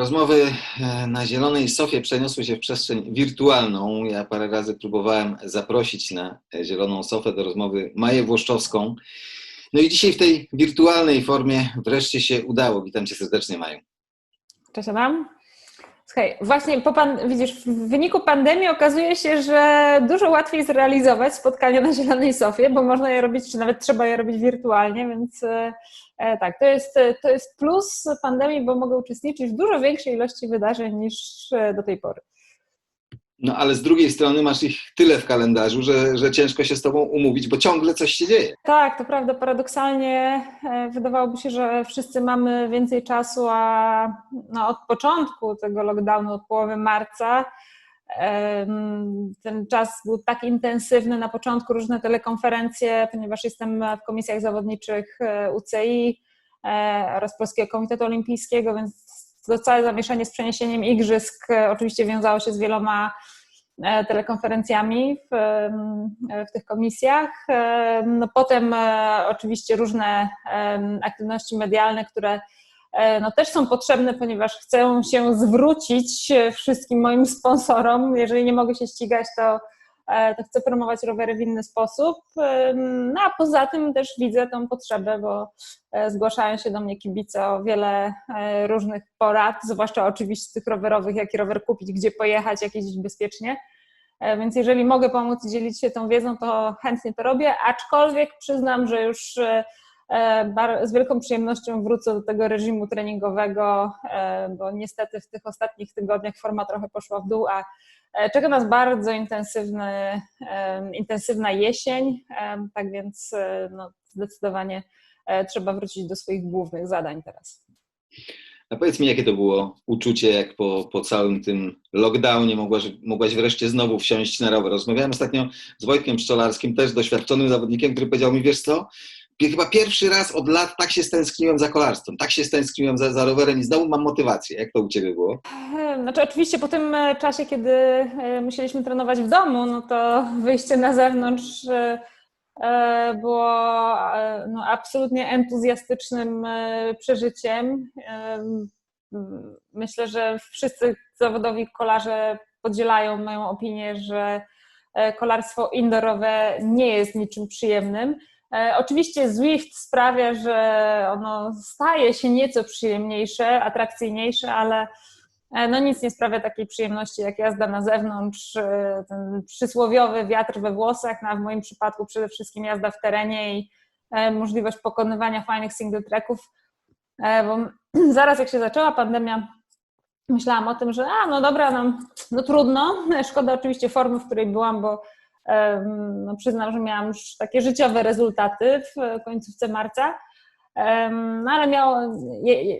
Rozmowy e, na Zielonej Sofie przeniosły się w przestrzeń wirtualną. Ja parę razy próbowałem zaprosić na Zieloną Sofę do rozmowy Maję Włoszczowską. No i dzisiaj w tej wirtualnej formie wreszcie się udało. Witam Cię serdecznie, Maju. Cześć Adam. Słuchaj, właśnie po pan, widzisz, w wyniku pandemii okazuje się, że dużo łatwiej zrealizować spotkania na Zielonej Sofie, bo można je robić, czy nawet trzeba je robić wirtualnie, więc e, e, tak, to jest, to jest plus pandemii, bo mogę uczestniczyć w dużo większej ilości wydarzeń niż e, do tej pory. No ale z drugiej strony masz ich tyle w kalendarzu, że, że ciężko się z tobą umówić, bo ciągle coś się dzieje. Tak, to prawda. Paradoksalnie e, wydawałoby się, że wszyscy mamy więcej czasu, a no, od początku tego lockdownu, od połowy marca, ten czas był tak intensywny na początku, różne telekonferencje, ponieważ jestem w komisjach zawodniczych e, UCI e, oraz Polskiego Komitetu Olimpijskiego, więc to całe zamieszanie z przeniesieniem igrzysk oczywiście wiązało się z wieloma E, telekonferencjami w, w tych komisjach. E, no potem e, oczywiście różne aktywności medialne, które no też są potrzebne, ponieważ chcę się zwrócić wszystkim moim sponsorom. Jeżeli nie mogę się ścigać, to E, to chcę promować rowery w inny sposób. No a poza tym też widzę tą potrzebę, bo e, zgłaszają się do mnie kibice o wiele e, różnych porad, zwłaszcza oczywistych rowerowych, jaki rower kupić, gdzie pojechać, jak jeździć bezpiecznie. Więc jeżeli mogę pomóc i dzielić się tą wiedzą, to chętnie to robię, aczkolwiek przyznam, że już z wielką przyjemnością wrócę do tego reżimu treningowego, bo niestety w tych ostatnich tygodniach forma trochę poszła w dół, a E, czeka nas bardzo intensywny, intensywna jesień, tak więc e, no, zdecydowanie e, trzeba wrócić do swoich głównych zadań teraz. A powiedz mi, jakie to było uczucie, jak po, po całym tym lockdownie mogłaś, mogłaś wreszcie znowu wsiąść na rower. Rozmawiałem ostatnio z Wojtkiem Pszczolarskim, też doświadczonym zawodnikiem, który powiedział mi, wiesz co, chyba pierwszy raz od lat tak się stęskniłem za kolarstwem, tak się stęskniłem za, za rowerem i znowu mam motywację. Jak to u Ciebie było? Znaczy oczywiście po tym e, czasie, kiedy e, musieliśmy trenować w domu, no to wyjście na zewnątrz e, było no, absolutnie entuzjastycznym przeżyciem. Myślę, że wszyscy zawodowi kolarze podzielają moją opinię, że kolarstwo indoorowe nie jest niczym przyjemnym. E, oczywiście Zwift sprawia, że ono staje się nieco przyjemniejsze, atrakcyjniejsze, ale e, no nic nie sprawia takiej przyjemności jak jazda na zewnątrz, e, ten przysłowiowy wiatr we włosach, no a w moim przypadku przede wszystkim jazda w terenie i możliwość pokonywania fajnych single tracków, bo zaraz jak się zaczęła pandemia, myślałam o tym, że a no dobra, no, no trudno, szkoda oczywiście formy, w której byłam, bo no przyznam, że miałam już takie życiowe rezultaty w końcówce marca, no ale miało,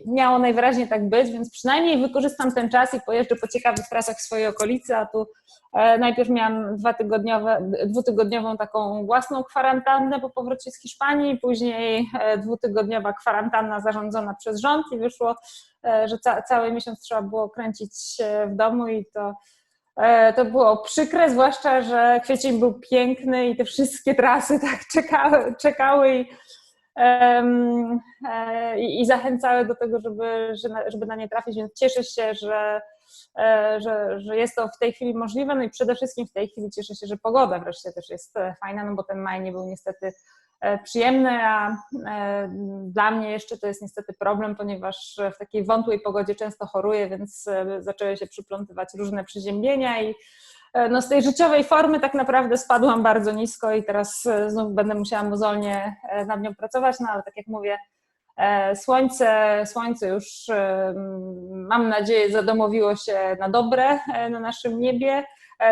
miało najwyraźniej tak być, więc przynajmniej wykorzystam ten czas i pojeżdżę po ciekawych trasach w swojej okolicy, a tu e, najpierw miałam dwutygodniowe, dwutygodniową taką własną kwarantannę po powrocie z Hiszpanii, później e, dwutygodniowa kwarantanna zarządzona przez rząd i wyszło, e, że ca cały miesiąc trzeba było kręcić w domu i to E, to było przykre, zwłaszcza, że kwiecień był piękny i te wszystkie trasy tak czekały, czekały i, um, i, i, zachęcały do tego, żeby, żeby na nie trafić, więc cieszę się, że, e, że, że jest to w tej chwili możliwe, no i przede wszystkim w tej chwili cieszę się, że pogoda wreszcie też jest fajna, no bo ten maj nie był niestety E, przyjemne, a e, dla mnie jeszcze to jest niestety problem, ponieważ w takiej wątłej pogodzie często choruję, więc e, zaczęły się przyplątywać różne przeziębienia i no z tej życiowej formy tak naprawdę spadłam bardzo nisko i teraz znów będę musiała mozolnie nad nią pracować, no ale tak jak mówię, Słońce, słońce już mam nadzieję zadomowiło się na dobre na naszym niebie.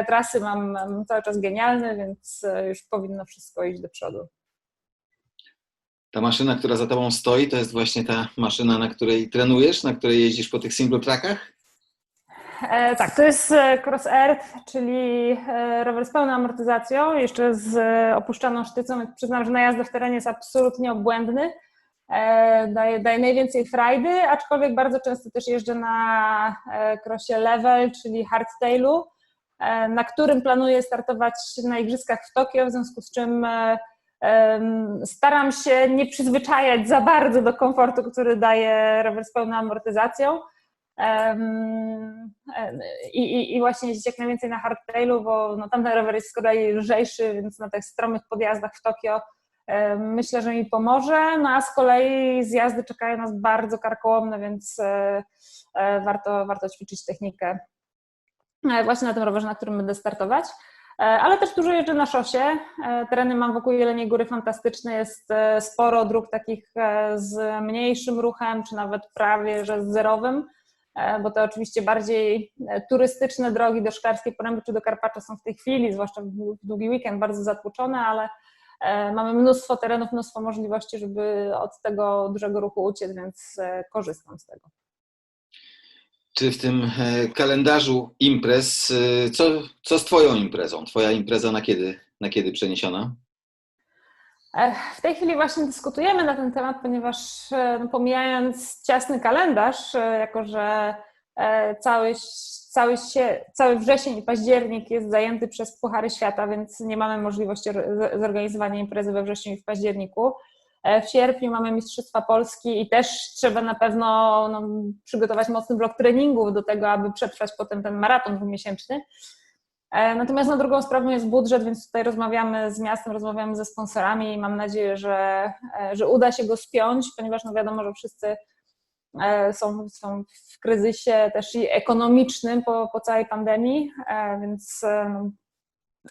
Trasy mam cały czas genialne, więc już powinno wszystko iść do przodu. Ta maszyna, która za tobą stoi, to jest właśnie ta maszyna, na której trenujesz, na której jeździsz po tych single trackach? E, tak, to jest e, Cross Earth, czyli e, rower z pełną amortyzacją, jeszcze z opuszczaną sztycą. Przyznam, że na jazdę w terenie jest absolutnie obłędny. E, daje, daje najwięcej frajdy, aczkolwiek bardzo często też jeżdżę na e, crossie level, czyli hardtailu, e, na którym planuję startować na igrzyskach w Tokio, w związku z czym Staram się nie przyzwyczajać za bardzo do komfortu, który daje rower z pełną amortyzacją. I, i, I właśnie jeździć jak najwięcej na hardtailu, bo no, tamten rower jest z kolei lżejszy, więc na tych stromych podjazdach w Tokio myślę, że mi pomoże. No a z kolei zjazdy czekają nas bardzo karkołomne, więc e, e, warto, warto ćwiczyć technikę e, właśnie na tym rowerze, na którym będę startować. E, ale też dużo jeżdżę na szosie. E, tereny mam wokół Jeleniej Góry fantastyczne, jest e, sporo dróg takich z mniejszym ruchem, czy nawet prawie, że z zerowym, bo te oczywiście bardziej turystyczne drogi do Szklarskiej Poręby czy do Karpacza są w tej chwili, zwłaszcza w długi weekend, bardzo zatłoczone, ale mamy mnóstwo terenów, mnóstwo możliwości, żeby od tego dużego ruchu uciec, więc korzystam z tego czy w tym e, kalendarzu imprez, e, co, co z Twoją imprezą? Twoja impreza na kiedy, na kiedy przeniesiona? E, w tej chwili właśnie dyskutujemy na ten temat, ponieważ no, pomijając ciasny kalendarz, jako że cały, cały, cały wrzesień i październik jest zajęty przez Puchary Świata, więc nie mamy możliwości zorganizowania imprezy we wrześniu i w październiku. E, w sierpniu mamy Mistrzostwa Polski i też trzeba na pewno no, przygotować mocny blok treningów do tego, aby przetrwać potem ten maraton dwumiesięczny. E, natomiast na drugą sprawą jest budżet, więc tutaj rozmawiamy z miastem, rozmawiamy ze sponsorami i mam nadzieję, że, e, że uda się go spiąć, ponieważ no wiadomo, że wszyscy są, są w kryzysie też i ekonomicznym po, po całej pandemii, więc no,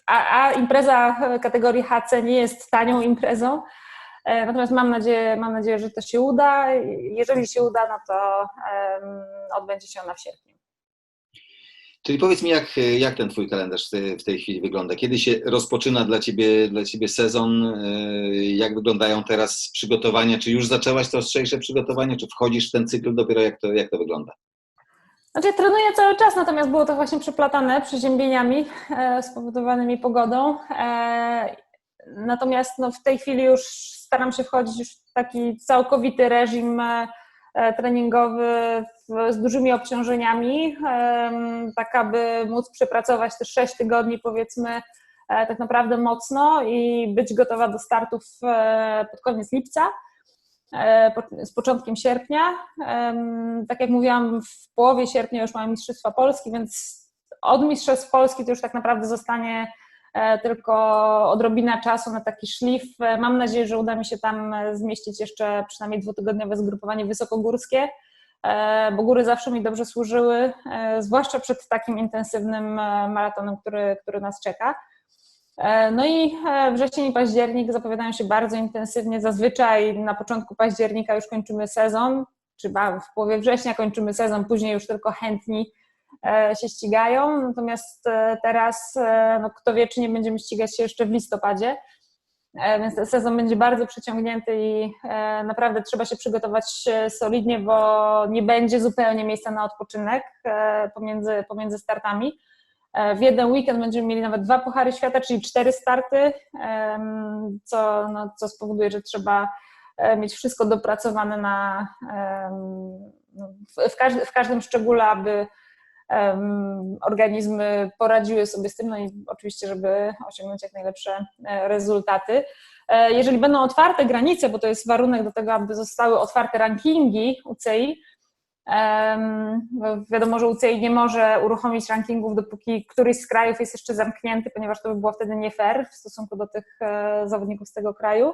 a, a impreza kategorii HC nie jest tanią imprezą, natomiast mam nadzieję, mam nadzieję, że to się uda. Jeżeli się uda, no to odbędzie się ona w sierpniu. Czyli powiedz mi, jak, jak ten Twój kalendarz w tej chwili wygląda? Kiedy się rozpoczyna dla Ciebie, dla ciebie sezon? E, jak wyglądają teraz przygotowania? Czy już zaczęłaś to ostrzejsze przygotowanie? Czy wchodzisz w ten cykl dopiero? Jak to, jak to wygląda? Znaczy, trenuję cały czas, natomiast było to właśnie przeplatane przeziębieniami e, spowodowanymi pogodą. Natomiast no, w tej chwili już staram się wchodzić już w taki całkowity reżim e, treningowy z dużymi obciążeniami, tak aby móc przepracować te 6 tygodni powiedzmy e, tak naprawdę mocno i być gotowa do startów e, pod koniec lipca, z początkiem sierpnia. Tak jak mówiłam, w połowie sierpnia już mamy Mistrzostwa Polski, więc od Mistrzostw Polski to już tak naprawdę zostanie E, tylko odrobina czasu na taki szlif. E, mam nadzieję, że uda mi się tam e, zmieścić jeszcze przynajmniej dwutygodniowe zgrupowanie wysokogórskie, bo góry zawsze mi dobrze służyły, zwłaszcza przed takim intensywnym maratonem, który, który nas czeka. No i wrzesień i październik zapowiadają się bardzo intensywnie. Zazwyczaj na początku października już kończymy sezon, czy w połowie września kończymy sezon, później już tylko chętni E, się ścigają, natomiast e, teraz e, no, kto wie, czy nie będziemy ścigać się jeszcze w listopadzie, więc sezon będzie bardzo przeciągnięty i naprawdę trzeba się przygotować solidnie, bo nie będzie zupełnie miejsca na odpoczynek pomiędzy, pomiędzy startami. W jeden weekend będziemy mieli nawet dwa Puchary Świata, czyli cztery starty, co, no, co spowoduje, że trzeba mieć wszystko dopracowane na, no, w, każdy, w każdym szczególe, aby organizmy poradziły sobie z tym, no i oczywiście, żeby osiągnąć jak najlepsze e, rezultaty. E, jeżeli będą otwarte granice, bo to jest warunek do tego, aby zostały otwarte rankingi UCI, Wiadomo, że UCI nie może uruchomić rankingów, dopóki któryś z krajów jest jeszcze zamknięty, ponieważ to by było wtedy nie fair w stosunku do tych e, zawodników z tego kraju.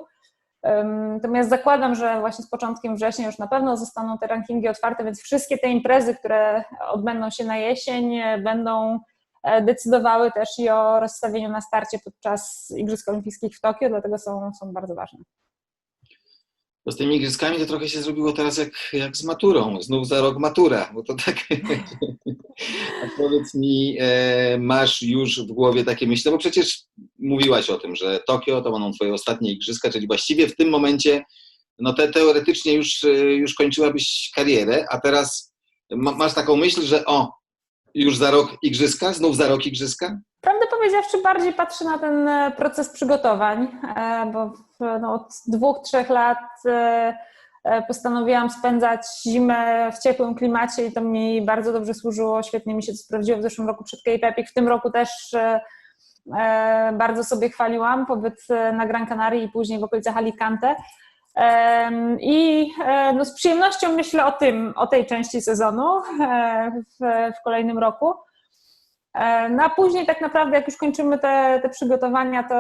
Natomiast zakładam, że właśnie z początkiem września już na pewno zostaną te rankingi otwarte, więc wszystkie te imprezy, które odbędą się na jesień, będą e, decydowały też i o rozstawieniu na starcie podczas Igrzysk Olimpijskich w Tokio, dlatego są, są bardzo ważne. Bo z tymi igrzyskami to trochę się zrobiło teraz jak, jak z maturą. Znów za rok matura, bo to tak. A powiedz mi, e, masz już w głowie takie myśli, bo przecież mówiłaś o tym, że Tokio to będą twoje ostatnie igrzyska, czyli właściwie w tym momencie, no te, teoretycznie już, e, już kończyłabyś karierę, a teraz ma, masz taką myśl, że o, już za rok igrzyska, znów za rok igrzyska? Powiedziawszy, bardziej patrzę na ten e, proces przygotowań, e, bo no, od dwóch, trzech lat e, postanowiłam spędzać zimę w ciepłym klimacie i to mi bardzo dobrze służyło, świetnie mi się to sprawdziło w zeszłym roku przed Cape w tym roku też bardzo sobie chwaliłam pobyt na Gran Canaria i później w okolicach Alicante. I no, z przyjemnością myślę o tym, o tej części sezonu w, w kolejnym roku. No a później tak naprawdę, jak już kończymy te, te przygotowania, to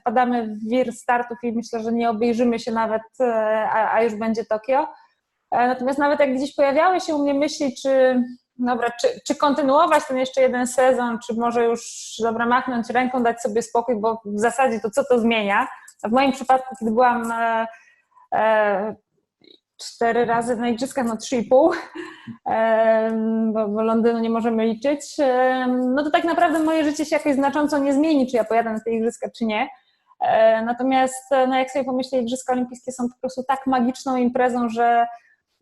wpadamy w wir startów i myślę, że nie obejrzymy się nawet, a, a już będzie Tokio. Natomiast nawet jak gdzieś pojawiały się u mnie myśli, czy dobra, czy, czy kontynuować ten jeszcze jeden sezon, czy może już dobra, machnąć ręką, dać sobie spokój, bo w zasadzie to co to zmienia? W moim przypadku, kiedy byłam e, e, cztery razy na igrzyskach, no trzy i pół, bo, bo Londynu nie możemy liczyć, no to tak naprawdę moje życie się jakoś znacząco nie zmieni, czy ja pojadę na te igrzyska, czy nie. E, natomiast, e, no jak sobie pomyślę, Igrzyska Olimpijskie są po prostu tak magiczną imprezą, że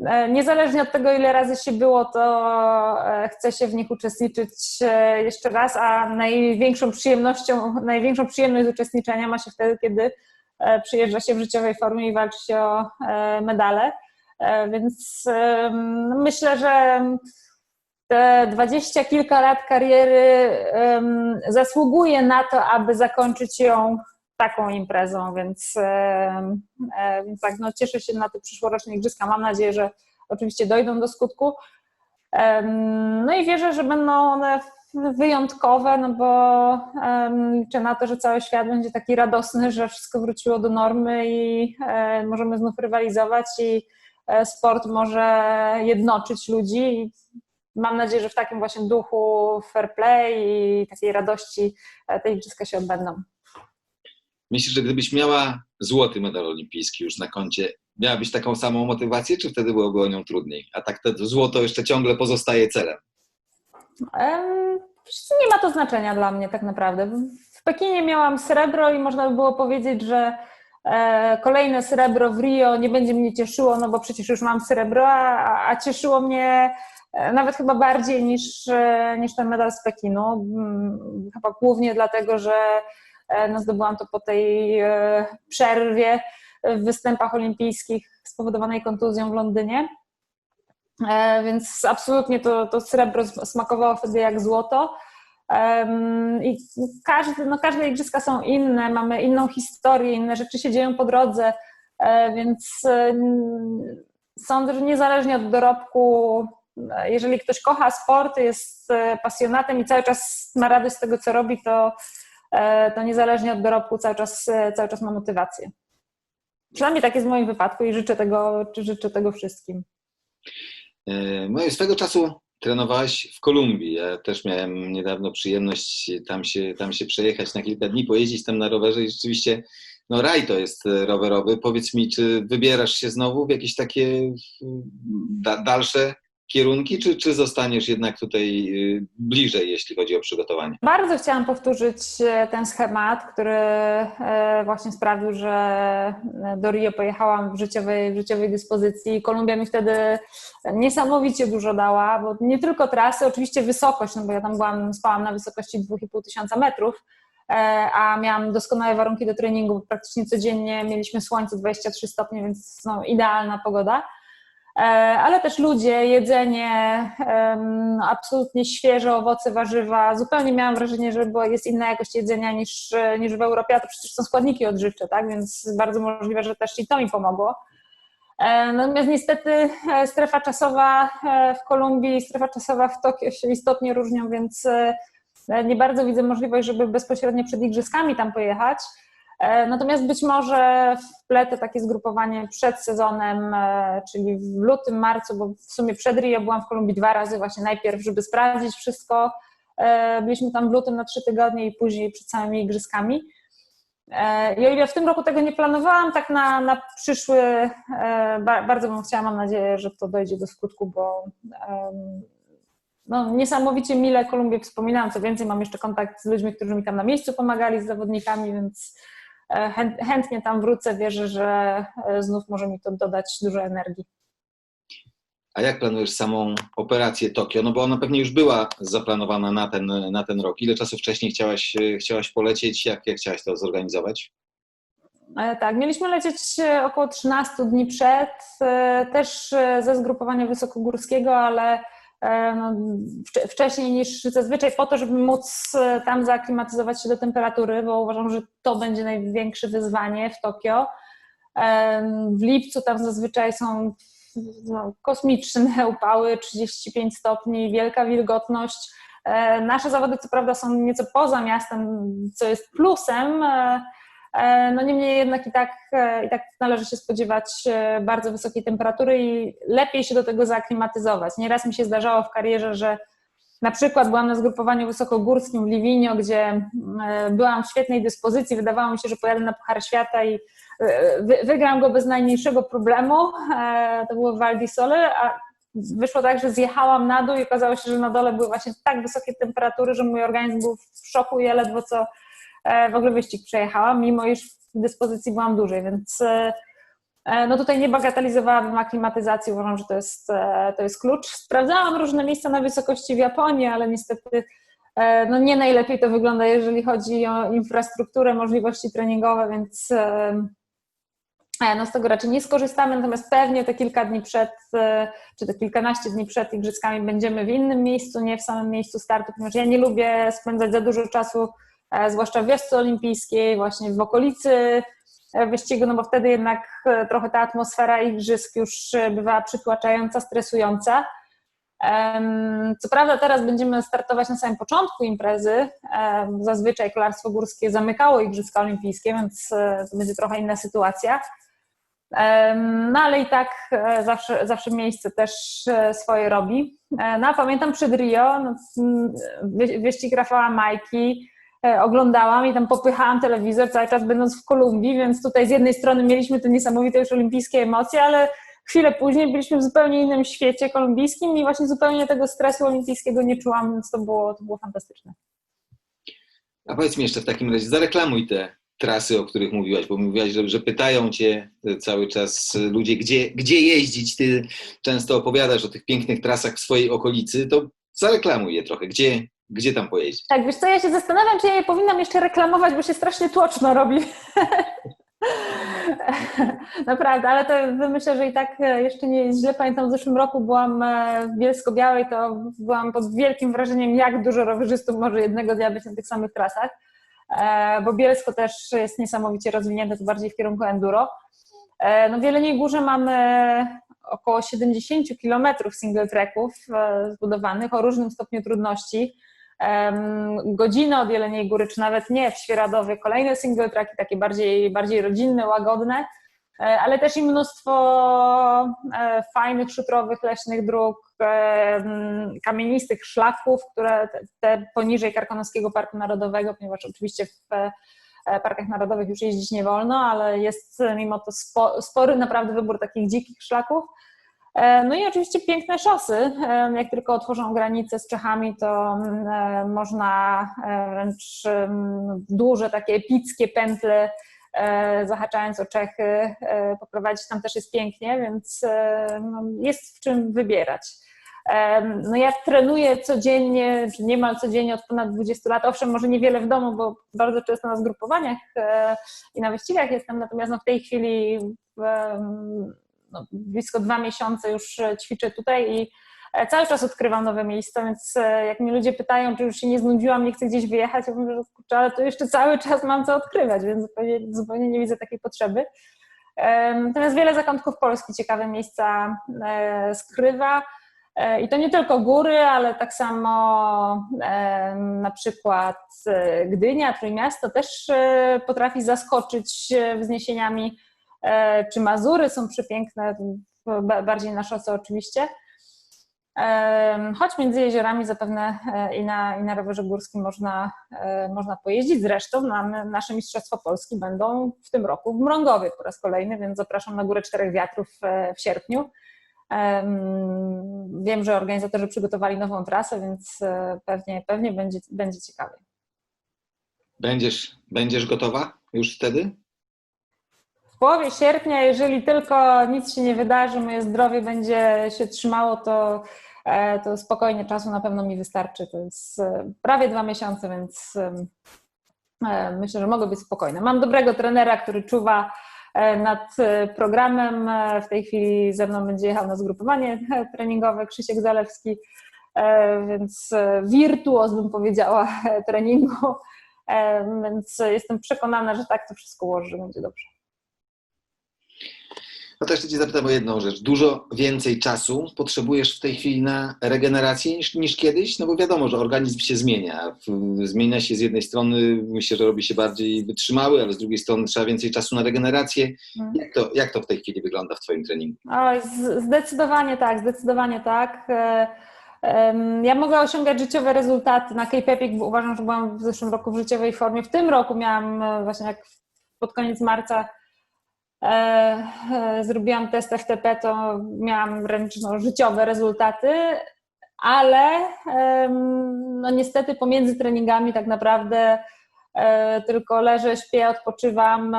E, niezależnie od tego, ile razy się było, to chce się w nich uczestniczyć jeszcze raz, a największą przyjemnością, największą przyjemność z uczestniczenia ma się wtedy, kiedy przyjeżdża się w życiowej formie i walczy się o medale. Więc myślę, że te dwadzieścia kilka lat kariery zasługuje na to, aby zakończyć ją taką imprezą, więc, e, więc tak, no cieszę się na te przyszłoroczne igrzyska. Mam nadzieję, że oczywiście dojdą do skutku. No i wierzę, że będą one wyjątkowe, no bo liczę na to, że cały świat będzie taki radosny, że wszystko wróciło do normy i e, możemy znów rywalizować i e, sport może jednoczyć ludzi. Mam nadzieję, że w takim właśnie duchu fair play i takiej radości te igrzyska się odbędą. Myślisz, że gdybyś miała złoty medal olimpijski już na koncie, miałabyś taką samą motywację, czy wtedy byłoby o nią trudniej? A tak to złoto jeszcze ciągle pozostaje celem. Um, nie ma to znaczenia dla mnie tak naprawdę. W Pekinie miałam srebro i można by było powiedzieć, że e, kolejne srebro w Rio nie będzie mnie cieszyło, no bo przecież już mam srebro, a, a cieszyło mnie e, nawet chyba bardziej niż, e, niż ten medal z Pekinu. Mm, chyba głównie dlatego, że E, no zdobyłam to po tej e, przerwie w występach olimpijskich spowodowanej kontuzją w Londynie. E, więc absolutnie to, to srebro smakowało wtedy jak złoto. I każdy, no każde igrzyska są inne, mamy inną historię, inne rzeczy się dzieją po drodze, więc sądzę, że niezależnie od dorobku, jeżeli ktoś kocha sport, jest pasjonatem i cały czas ma radość z tego, co robi, to E, to niezależnie od dorobku cały czas, e, cały czas ma motywację. Przynajmniej tak jest w moim wypadku i życzę tego, życzę tego wszystkim. No swego czasu trenowałaś w Kolumbii. Ja też miałem niedawno przyjemność tam się, tam się przejechać na kilka dni, pojeździć tam na rowerze i rzeczywiście no raj to jest rowerowy. Powiedz mi, czy wybierasz się znowu w jakieś takie da, dalsze kierunki, czy, czy zostaniesz jednak tutaj y, bliżej, jeśli chodzi o przygotowanie? Bardzo chciałam powtórzyć e, ten schemat, który e, właśnie sprawił, że e, do Rio pojechałam w życiowej, w życiowej dyspozycji. Kolumbia mi wtedy niesamowicie dużo dała, bo nie tylko trasy, oczywiście wysokość, no bo ja tam byłam, spałam na wysokości 2,5 tysiąca metrów, a miałam doskonałe warunki do treningu, bo praktycznie codziennie mieliśmy słońce 23 stopnie, więc no, idealna pogoda ale też ludzie, jedzenie, absolutnie świeże owoce, warzywa. Zupełnie miałam wrażenie, że jest inna jakość jedzenia niż, niż w Europie, a to przecież są składniki odżywcze, tak? więc bardzo możliwe, że też i to mi pomogło. E, natomiast niestety e, strefa czasowa w Kolumbii i strefa czasowa w Tokio się istotnie różnią, więc nie bardzo widzę możliwość, żeby bezpośrednio przed igrzyskami tam pojechać. E, natomiast być może wpletę takie zgrupowanie przed sezonem, e, czyli w lutym, marcu, bo w sumie przed Rio byłam w Kolumbii dwa razy, właśnie najpierw, żeby sprawdzić wszystko. E, byliśmy tam w lutym na trzy tygodnie i później przed samymi igrzyskami. I o ile w tym roku tego nie planowałam, tak na, na przyszły bardzo bym chciała, mam nadzieję, że to dojdzie do skutku, bo no, niesamowicie mile Kolumbię wspominałam. Co więcej, mam jeszcze kontakt z ludźmi, którzy mi tam na miejscu pomagali, z zawodnikami, więc chętnie tam wrócę, wierzę, że e, znów może mi to dodać dużo energii. A jak planujesz samą operację Tokio? No bo ona pewnie już była zaplanowana na ten, na ten rok. Ile czasu wcześniej chciałaś, e, chciałaś polecieć? Jak, jak chciałaś to zorganizować? Tak, mieliśmy lecieć około 13 dni przed, też ze zgrupowania wysokogórskiego, ale E, wcześniej niż zazwyczaj po to, żeby móc e, tam zaaklimatyzować się do temperatury, bo uważam, że to będzie największe wyzwanie w Tokio. W lipcu tam zazwyczaj są no, kosmiczne upały, 35 stopni, wielka wilgotność. Nasze zawody, co prawda, są nieco poza miastem, co jest plusem. No niemniej jednak i tak, i tak należy się spodziewać bardzo wysokiej temperatury i lepiej się do tego zaaklimatyzować. Nieraz mi się zdarzało w karierze, że na przykład byłam na zgrupowaniu wysokogórskim w Livigno, gdzie byłam w świetnej dyspozycji, wydawało mi się, że pojadę na Puchar Świata i wygram go bez najmniejszego problemu. To było w Val di Sole, a wyszło tak, że zjechałam na dół i okazało się, że na dole były właśnie tak wysokie temperatury, że mój organizm był w szoku i ja ledwo co w ogóle wyścig przejechałam, mimo iż w dyspozycji byłam dłużej, więc no tutaj nie bagatelizowałabym aklimatyzacji, uważam, że to jest, to jest klucz. Sprawdzałam różne miejsca na wysokości w Japonii, ale niestety no nie najlepiej to wygląda, jeżeli chodzi o infrastrukturę, możliwości treningowe, więc no z tego raczej nie skorzystamy, natomiast pewnie te kilka dni przed, czy te kilkanaście dni przed igrzyskami będziemy w innym miejscu, nie w samym miejscu startu, ponieważ ja nie lubię spędzać za dużo czasu, zwłaszcza w wiosce olimpijskiej, właśnie w okolicy wyścigu, no bo wtedy jednak trochę ta atmosfera igrzysk już bywa przytłaczająca, stresująca. Co prawda teraz będziemy startować na samym początku imprezy. Zazwyczaj kolarstwo górskie zamykało Igrzyska Olimpijskie, więc to będzie trochę inna sytuacja. No ale i tak zawsze, zawsze miejsce też swoje robi. No a pamiętam przed Rio, no, wyścig Rafała Majki, oglądałam i tam popychałam telewizor cały czas będąc w Kolumbii, więc tutaj z jednej strony mieliśmy te niesamowite już olimpijskie emocje, ale chwilę później byliśmy w zupełnie innym świecie kolumbijskim i właśnie zupełnie tego stresu olimpijskiego nie czułam, więc to było, to było fantastyczne. A powiedz mi jeszcze w takim razie, zareklamuj te trasy, o których mówiłaś, bo mówiłaś, że, że pytają cię cały czas ludzie, gdzie, gdzie jeździć. Ty często opowiadasz o tych pięknych trasach w swojej okolicy, to zareklamuj je trochę. Gdzie, gdzie tam pojeździć? Tak, wiesz co, ja się zastanawiam, czy ja je powinnam jeszcze reklamować, bo się strasznie tłoczno robi. Naprawdę, ale to myślę, że i tak jeszcze nie źle. Pamiętam, w zeszłym roku byłam w Bielsko-Białej, to byłam pod wielkim wrażeniem, jak dużo rowerzystów może jednego dnia być na tych samych trasach, bo Bielsko też jest niesamowicie rozwinięte, to bardziej w kierunku enduro. No w Jeleniej Górze mamy około 70 kilometrów single tracków zbudowanych o różnym stopniu trudności godzinę od Jeleniej Góry, czy nawet nie, w Świeradowie kolejne single tracki, takie bardziej, bardziej rodzinne, łagodne, ale też i mnóstwo fajnych, szutrowych, leśnych dróg, kamienistych szlaków, które te poniżej Karkonoskiego Parku Narodowego, ponieważ oczywiście w parkach narodowych już jeździć nie wolno, ale jest mimo to spory naprawdę wybór takich dzikich szlaków. No i oczywiście piękne szosy. Jak tylko otworzą granice z Czechami, to można wręcz duże takie epickie pętle zahaczając o Czechy poprowadzić. Tam też jest pięknie, więc no, jest w czym wybierać. No ja trenuję codziennie, czy niemal codziennie od ponad 20 lat. Owszem, może niewiele w domu, bo bardzo często na zgrupowaniach i na wyścigach jestem, natomiast no w tej chwili no, blisko dwa miesiące już ćwiczę tutaj i cały czas odkrywam nowe miejsca, więc jak mnie ludzie pytają, czy już się nie znudziłam, nie chcę gdzieś wyjechać, ja mówię, że kurczę, ale to jeszcze cały czas mam co odkrywać, więc zupełnie, zupełnie nie widzę takiej potrzeby. Natomiast wiele zakątków Polski ciekawe miejsca skrywa. I to nie tylko góry, ale tak samo na przykład Gdynia, Trójmiasto też potrafi zaskoczyć wzniesieniami czy Mazury są przepiękne, bardziej na szosę oczywiście. Choć między jeziorami zapewne i na, i na rowerze górskim można, można pojeździć. Zresztą nasze Mistrzostwa Polski będą w tym roku w Mrągowie po raz kolejny, więc zapraszam na Górę Czterech Wiatrów w sierpniu. Wiem, że organizatorzy przygotowali nową trasę, więc pewnie, pewnie będzie, będzie ciekawie. Będziesz, będziesz gotowa już wtedy? Połowie sierpnia, jeżeli tylko nic się nie wydarzy, moje zdrowie będzie się trzymało, to, to spokojnie czasu na pewno mi wystarczy. To jest prawie dwa miesiące, więc myślę, że mogę być spokojna. Mam dobrego trenera, który czuwa nad programem. W tej chwili ze mną będzie jechał na zgrupowanie treningowe Krzysiek Zalewski, więc wirtuoz bym powiedziała treningu, więc jestem przekonana, że tak to wszystko ułoży, że będzie dobrze. No to jeszcze Cię zapytam o jedną rzecz. Dużo więcej czasu potrzebujesz w tej chwili na regenerację niż, niż kiedyś? No bo wiadomo, że organizm się zmienia. Zmienia się z jednej strony, myślę, że robi się bardziej wytrzymały, ale z drugiej strony trzeba więcej czasu na regenerację. Mhm. Jak to, jak to w tej chwili wygląda w Twoim treningu? Oj, zdecydowanie tak, zdecydowanie tak. E, ja mogę osiągać życiowe rezultaty na K-Pepik, bo uważam, że byłam w zeszłym roku w życiowej formie. W tym roku miałam e, właśnie jak pod koniec marca zrobiłam test FTP, to miałam wręcz no, życiowe rezultaty, ale no, niestety pomiędzy treningami tak naprawdę tylko leżę, śpię, odpoczywam.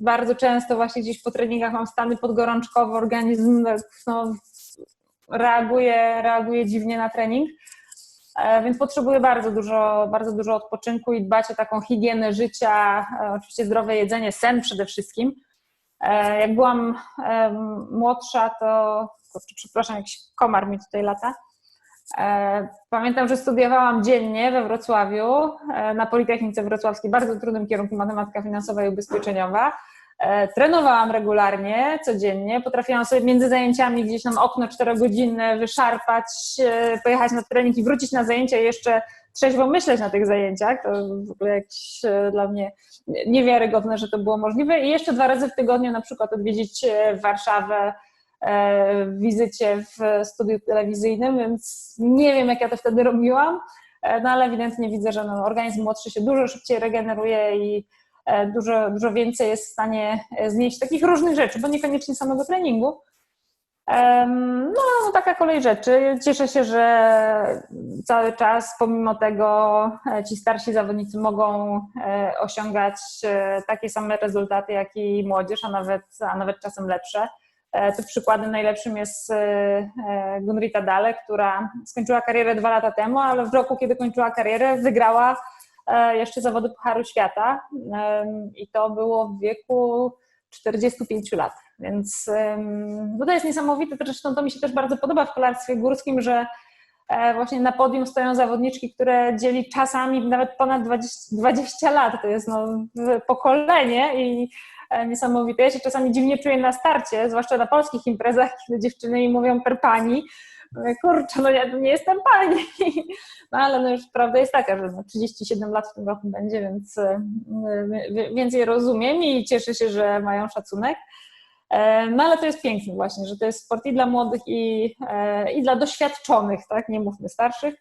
Bardzo często właśnie gdzieś po treningach mam stany podgorączkowe, organizm no, reaguje, reaguje dziwnie na trening. E, więc potrzebuję bardzo dużo, bardzo dużo odpoczynku i dbać o taką higienę życia, e, oczywiście zdrowe jedzenie, sen przede wszystkim. E, jak byłam młodsza, to przepraszam, jakiś komar mi tutaj lata. Pamiętam, że studiowałam dziennie we Wrocławiu na Politechnice Wrocławskiej, bardzo trudnym kierunku matematyka finansowa i ubezpieczeniowa. E, trenowałam regularnie, codziennie. Potrafiłam sobie między zajęciami gdzieś tam okno czterogodzinne wyszarpać, e, pojechać na trening i wrócić na zajęcia i jeszcze trzeźwo myśleć na tych zajęciach. To w ogóle jakieś e, dla mnie niewiarygodne, że to było możliwe. I jeszcze dwa razy w tygodniu na przykład odwiedzić Warszawę w wizycie w studiu telewizyjnym, więc nie wiem, jak ja to wtedy robiłam, no ale ewidentnie widzę, że no, organizm młodszy się dużo szybciej regeneruje i dużo, dużo więcej jest w stanie e, znieść takich różnych rzeczy, bo niekoniecznie samego treningu. No, no, taka kolej rzeczy. Cieszę się, że cały czas, pomimo tego, e, ci starsi zawodnicy mogą osiągać takie same rezultaty, jak i młodzież, a nawet, a nawet czasem lepsze. Tu przykładem najlepszym jest Gunrita Dale, która skończyła karierę dwa lata temu, ale w roku, kiedy kończyła karierę, wygrała E, jeszcze zawody Pucharu Świata i to było w wieku 45 lat. Więc no to jest niesamowite, zresztą to mi się też bardzo podoba w kolarstwie górskim, że e, właśnie na podium stoją zawodniczki, które dzieli czasami nawet ponad 20, 20 lat. To jest no, pokolenie i e, niesamowite. Ja się czasami dziwnie czuję na starcie, zwłaszcza na polskich imprezach, kiedy dziewczyny mi mówią per pani, kurczę, no ja nie jestem pani. No ale no już prawda jest taka, że no 37 lat w tym roku będzie, więc y, więcej rozumiem i cieszę się, że mają szacunek. E, no ale to jest piękne właśnie, że to jest sport i dla młodych, i, e, i dla doświadczonych, tak, nie mówmy starszych.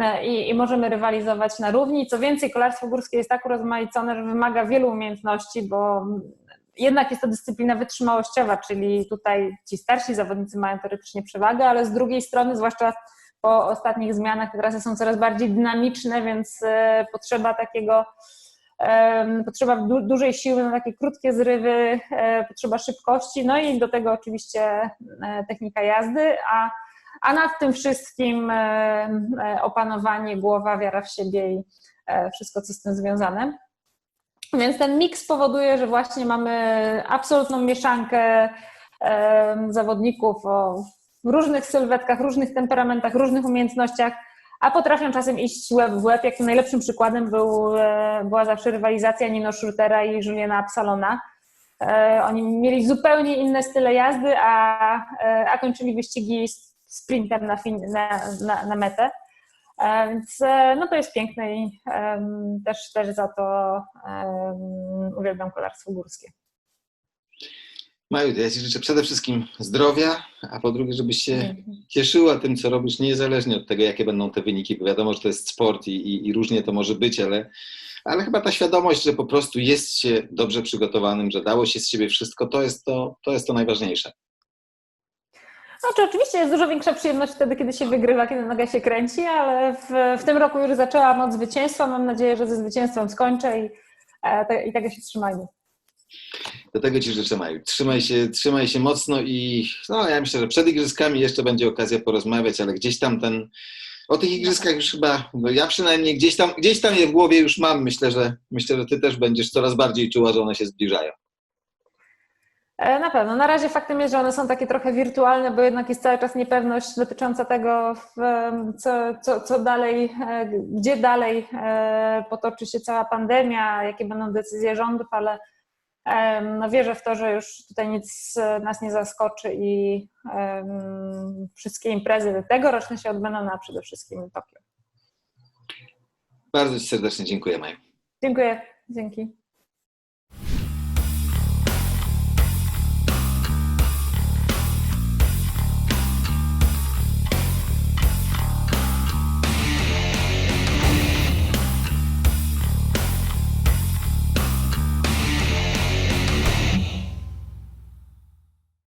E, I, I, możemy rywalizować na równi. Co więcej, kolarstwo górskie jest tak urozmaicone, że wymaga wielu umiejętności, bo jednak jest to dyscyplina wytrzymałościowa, czyli tutaj ci starsi zawodnicy mają teoretycznie przewagę, ale z drugiej strony, zwłaszcza po ostatnich zmianach, te trasy są coraz bardziej dynamiczne, więc e, potrzeba takiego potrzeba du dużej siły na takie krótkie zrywy, e, potrzeba szybkości, no i do tego oczywiście e, technika jazdy, a, a nad tym wszystkim opanowanie, głowa, wiara w siebie i wszystko, co z tym związane. Więc ten miks powoduje, że właśnie mamy absolutną mieszankę zawodników o różnych sylwetkach, różnych temperamentach, różnych umiejętnościach, a potrafią czasem iść łeb w łeb. Jak najlepszym przykładem był, e, była zawsze rywalizacja Nino Schurtera i Juliana Absalona. E, oni mieli zupełnie inne style jazdy, a, e, a kończyli wyścigi sprintem na, fin, na, na, na metę. E, więc e, no to jest piękne i um, też, też za to um, uwielbiam kolarstwo górskie. Maju, ja Ci życzę przede wszystkim zdrowia, a po drugie, żebyś się cieszyła tym, co robisz, niezależnie od tego, jakie będą te wyniki, bo wiadomo, że to jest sport i, i, i różnie to może być, ale, ale chyba ta świadomość, że po prostu jest się dobrze przygotowanym, że dało się z siebie wszystko, to jest to, to, jest to najważniejsze. Znaczy, oczywiście jest dużo większa przyjemność wtedy, kiedy się wygrywa, kiedy noga się kręci, ale w, w tym roku już zaczęłam od zwycięstwa. Mam nadzieję, że ze zwycięstwem skończę i, e, i tego się trzymajmy. Do tego Ci życzę, Maju. Trzymaj się, trzymaj się mocno i no, ja myślę, że przed igrzyskami jeszcze będzie okazja porozmawiać, ale gdzieś tam ten, o tych igrzyskach już chyba, no ja przynajmniej gdzieś tam, gdzieś tam je w głowie już mam. Myślę, że myślę, że Ty też będziesz coraz bardziej czuła, że one się zbliżają. E, na pewno. Na razie faktem jest, że one są takie trochę wirtualne, bo jednak jest cały czas niepewność dotycząca tego, co, co, co dalej, e, gdzie dalej e, potoczy się cała pandemia, jakie będą decyzje rządów, ale no wierzę w to, że już tutaj nic nas nie zaskoczy i wszystkie imprezy tegoroczne się odbędą no na przede wszystkim Tokio. Bardzo Ci serdecznie dziękuję, Maju. Dziękuję. Dzięki.